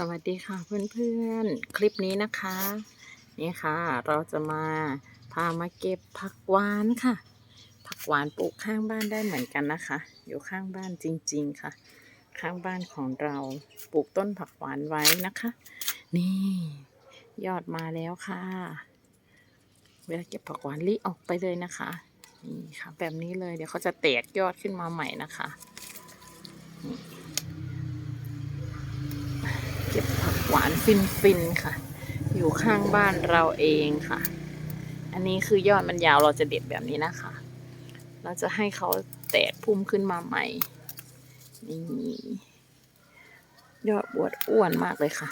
สวัสดีค่ะเพื่อนๆ คลิปนี้นะคะ นี่ค่ะ เราจะมาพามาเก็บผักหวานค่ะ ผักหวานปลูกข้างบ้านได้เหมือนกันนะคะ อยู่ข้างบ้านจริง ๆค่ะ ข้างบ้านของเราปลูกต้นผักหวานไว้นะคะ นี่ ยอดมาแล้วค่ะ เวลาเก็บผักหวานรีออกไปเลยนะคะนี่ค่ะ แบบนี้เลยเดี๋ยวเขาจะแตกยอดขึ้นมาใหม่นะคะเก็บ ผักหวานฟินๆค่ะ อยู่ข้างบ้านเราเองค่ะ อันนี้คือยอดมันยาวเราจะเด็ดแบบนี้นะคะ เราจะให้เขาแตกพุ่มขึ้นมาใหม่นี่ยอดบวดอ้วนมากเลยค่ะ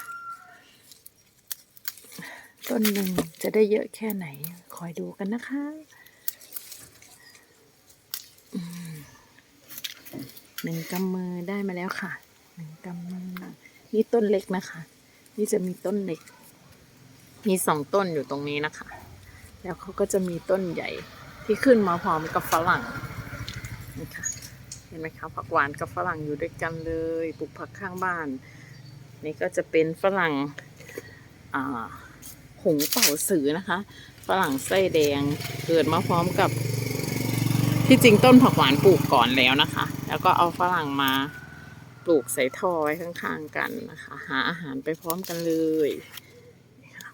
ต้นหนึ่งจะได้เยอะแค่ไหน คอยดูกันนะคะหนึ่งกำมือได้มาแล้วค่ะหนึ่งกำมือนี่ต้นเล็กนะคะ นี่จะมีต้นเล็ก มีสองต้นอยู่ตรงนี้นะคะ แล้วเขาก็จะมีต้นใหญ่ที่ขึ้นมาพร้อมกับฝรั่งนี่ค่ะเห็นไหมคะผักหวานกับฝรั่งอยู่ด้วยกันเลยปลูกผักข้างบ้าน นี่ก็จะเป็นฝรั่งหงเป่าสือนะคะ ฝรั่งไส้แดงเกิดมาพร้อมกับที่จริงต้นผักหวานปลูกก่อนแล้วนะคะ แล้วก็เอาฝรั่งมา ปลูกใส่ท่อไว้ข้างๆกันนะคะ หาอาหารไปพร้อมกันเลย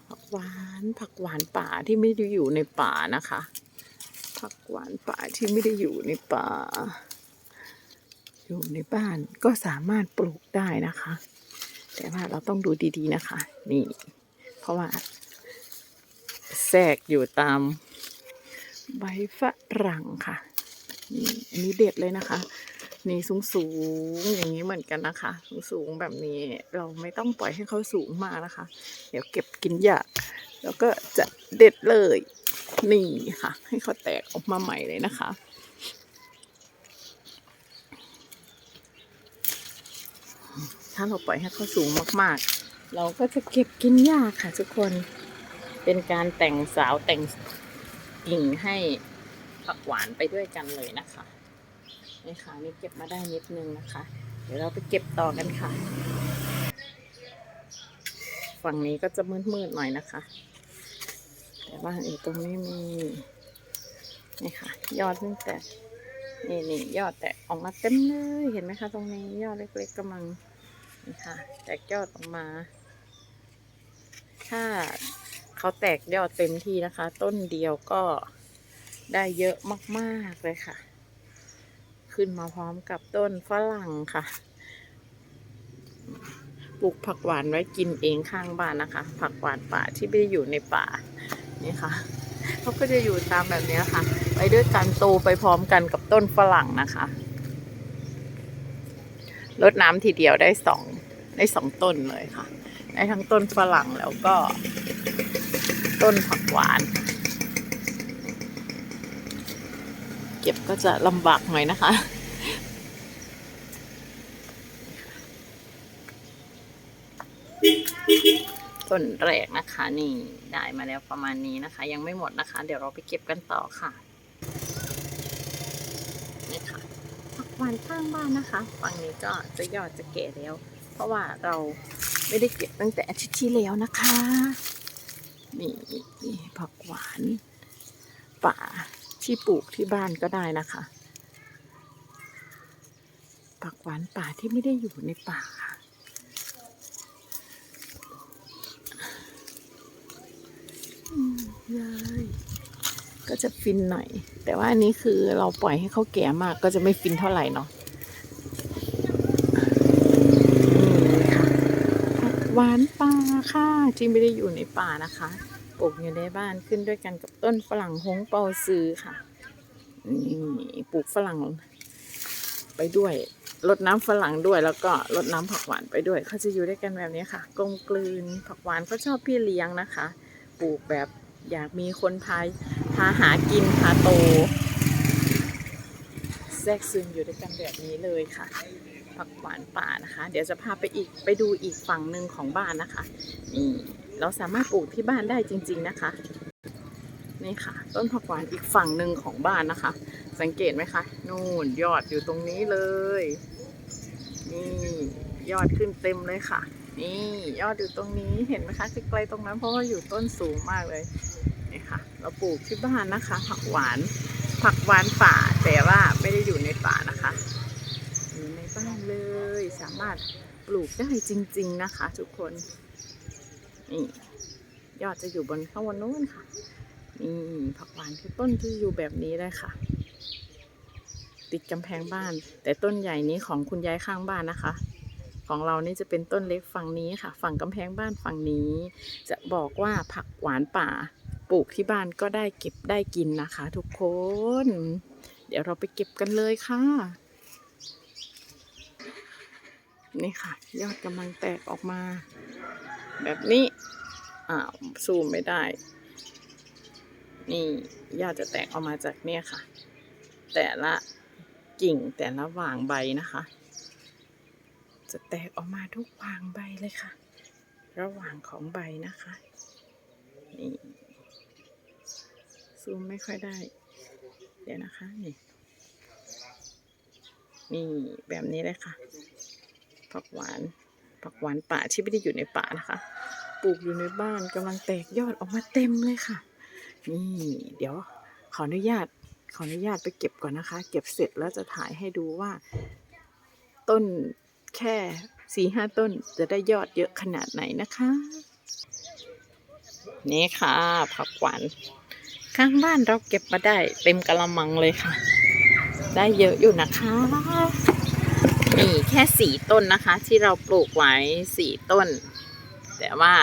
ผักหวานผักหวานป่าที่ไม่ได้อยู่ในป่านะคะ ผักหวานป่าที่ไม่ได้อยู่ในป่า อยู่ในบ้านก็สามารถปลูกได้นะคะ แต่ว่าเราต้องดูดีๆนะคะ นี่ เพราะว่าแทรกอยู่ตามใบฝรั่งค่ะนี่อันนี้เด็ดเลยนะคะ นี่สูงสูงๆอย่างนี้เหมือนกันนะคะ สูงสูงๆแบบนี้เราไม่ต้องปล่อยให้เขาสูงมากนะคะ เดี๋ยวเก็บกินยาแล้วก็จะเด็ดเลยนี่ค่ะ ให้เขาแตกออกมาใหม่เลยนะคะถ้าเราปล่อยให้เขาสูงมากๆ เราก็จะเก็บกินยาค่ะทุกคน เป็นการแต่งสาวแต่งกิ่งให้ผักหวานไปด้วยกันเลยนะคะ นี่ค่ะนี่เก็บมาได้นิดนึงนะคะ เดี๋ยวเราไปเก็บต่อกันค่ะ ฝั่งนี้ก็จะมืดๆหน่อยนะคะ แต่ว่าอีกตรงนี้มีนี่ค่ะ ยอดตั้งแต่นี่นี่ยอดแตกออกมาเต็มเลยเห็นไหมคะ ตรงนี้ยอดเล็กๆกำลังนี่ค่ะ แตกยอดออกมา ถ้าเขาแตกยอดเต็มที่นะคะ ต้นเดียวก็ได้เยอะมาก ๆ เลยค่ะ ขึ้นมาพร้อมกับต้นฝรั่งค่ะ ปลูกผักหวานไว้กินเองข้างบ้านนะคะ ผักหวานป่าที่ไม่ได้อยู่ในป่านี่ค่ะเขาก็จะอยู่ตามแบบนี้ค่ะ ไปด้วยกันโตไปพร้อมกันกับต้นฝรั่งนะคะรดน้ำทีเดียวได้สองได้สองต้นเลยค่ะ ได้ทั้งต้นฝรั่งแล้วก็ต้นผักหวาน เก็บก็จะลำบากหน่อยนะคะ ต้นแรกนะคะนี่ได้มาแล้วประมาณนี้นะคะ ยังไม่หมดนะคะ เดี๋ยวเราไปเก็บกันต่อค่ะนี่ค่ะผักหวานข้างบ้านนะคะฝั่งนี้ก็จะยอดจะแก่แล้ว เพราะว่าเราไม่ได้เก็บตั้งแต่อาทิตย์ที่แล้วนะคะ นี่นี่ผักหวานป่า ที่ปลูกที่บ้านก็ได้นะคะ ผักหวานป่าที่ไม่ได้อยู่ในป่าค่ะอืมเลยก็จะฟินหน่อย แต่ว่าอันนี้คือเราปล่อยให้เขาแก่มากก็จะไม่ฟินเท่าไหร่เนาะหวานป่าค่ะที่ไม่ได้อยู่ในป่านะคะ ปลูกอยู่ในบ้านขึ้นด้วยกันกับต้นฝรั่งหงเปาซือค่ะนี่ปลูกฝรั่งไปด้วยรดน้ำฝรั่งด้วยแล้วก็รดน้ำผักหวานไปด้วยเขาจะอยู่ด้วยกันแบบนี้ค่ะ กลมกลืนผักหวานเขาชอบพี่เลี้ยงนะคะ ปลูกแบบอยากมีคนพาพาหากินพาโต แทรกซึมอยู่ด้วยกันแบบนี้เลยค่ะ ผักหวานป่านะคะ เดี๋ยวจะพาไปอีกไปดูอีกฝั่งหนึ่งของบ้านนะคะนี่ เราสามารถปลูกที่บ้านได้จริง ๆนะคะ นี่ค่ะ ต้นผักหวานอีกฝั่งหนึ่งของบ้านนะคะ สังเกตไหมคะ นู่นยอดอยู่ตรงนี้เลย นี่ยอดขึ้นเต็มเลยค่ะ นี่ยอดอยู่ตรงนี้เห็นไหมคะไกลๆตรงนั้นเพราะว่าอยู่ต้นสูงมากเลยนี่ค่ะ เราปลูกที่บ้านนะคะ ผักหวาน ผักหวานป่าแต่ว่าไม่ได้อยู่ในป่านะคะอยู่ในบ้านเลย สามารถปลูกได้จริง ๆ นะคะ ทุกคน นี่ยอดจะอยู่บนข้างบนนู้นค่ะนี่ผักหวานคือต้นที่อยู่แบบนี้เลยค่ะ ติดกำแพงบ้าน แต่ต้นใหญ่นี้ของคุณยายข้างบ้านนะคะ ของเรานี่จะเป็นต้นเล็กฝั่งนี้ค่ะ ฝั่งกำแพงบ้านฝั่งนี้ จะบอกว่าผักหวานป่าปลูกที่บ้านก็ได้เก็บได้กินนะคะ ทุกคน เดี๋ยวเราไปเก็บกันเลยค่ะ นี่ค่ะ ยอดกำลังแตกออกมา แบบนี้อ้าวซูมไม่ได้ นี่ยอดจะแตกออกมาจากเนี่ยค่ะ แต่ละกิ่งแต่ละหว่างใบนะคะ จะแตกออกมาทุกหว่างใบเลยค่ะ ระหว่างของใบนะคะนี่ซูมไม่ค่อยได้ เดี๋ยวนะคะนี่นี่แบบนี้เลยค่ะผักหวานผักหวานป่าที่ไม่ได้อยู่ในป่านะคะ ปลูกอยู่ในบ้านกำลังแตกยอดออกมาเต็มเลยค่ะ นี่เดี๋ยวขออนุญาตขออนุญาตไปเก็บก่อนนะคะ เก็บเสร็จแล้วจะถ่ายให้ดูว่า ต้นแค่สี่ห้าต้นจะได้ยอดเยอะขนาดไหนนะคะ นี่ค่ะผักหวานข้างบ้านเราเก็บมาได้เต็มกระมังเลยค่ะ ได้เยอะอยู่นะคะนี่แค่สี่ต้นนะคะ ที่เราปลูกไว้สี่ต้น แต่ว่า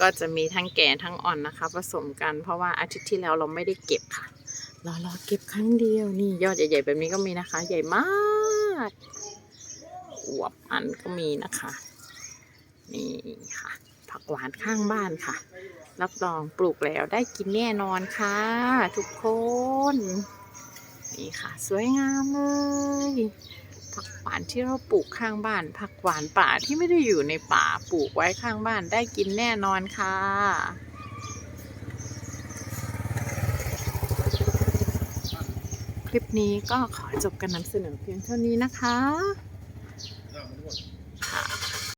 ก็จะมีทั้งแก่ทั้งอ่อนนะคะ ผสมกัน เพราะว่าอาทิตย์ที่แล้วเราไม่ได้เก็บค่ะรอรอเก็บครั้งเดียวนี่ยอดใหญ่ๆแบบนี้ก็มีนะคะ ใหญ่มากอวบอันก็มีนะคะนี่ค่ะ ผักหวานข้างบ้านค่ะ รับรองปลูกแล้วได้กินแน่นอนค่ะ ทุกคน นี่ค่ะ สวยงามเลย ผักหวานที่เราปลูกข้างบ้าน ผักหวานป่าที่ไม่ได้อยู่ในป่าปลูกไว้ข้างบ้านได้กินแน่นอนค่ะคลิปนี้ก็ขอจบการนำเสนอเพียงเท่านี้นะคะ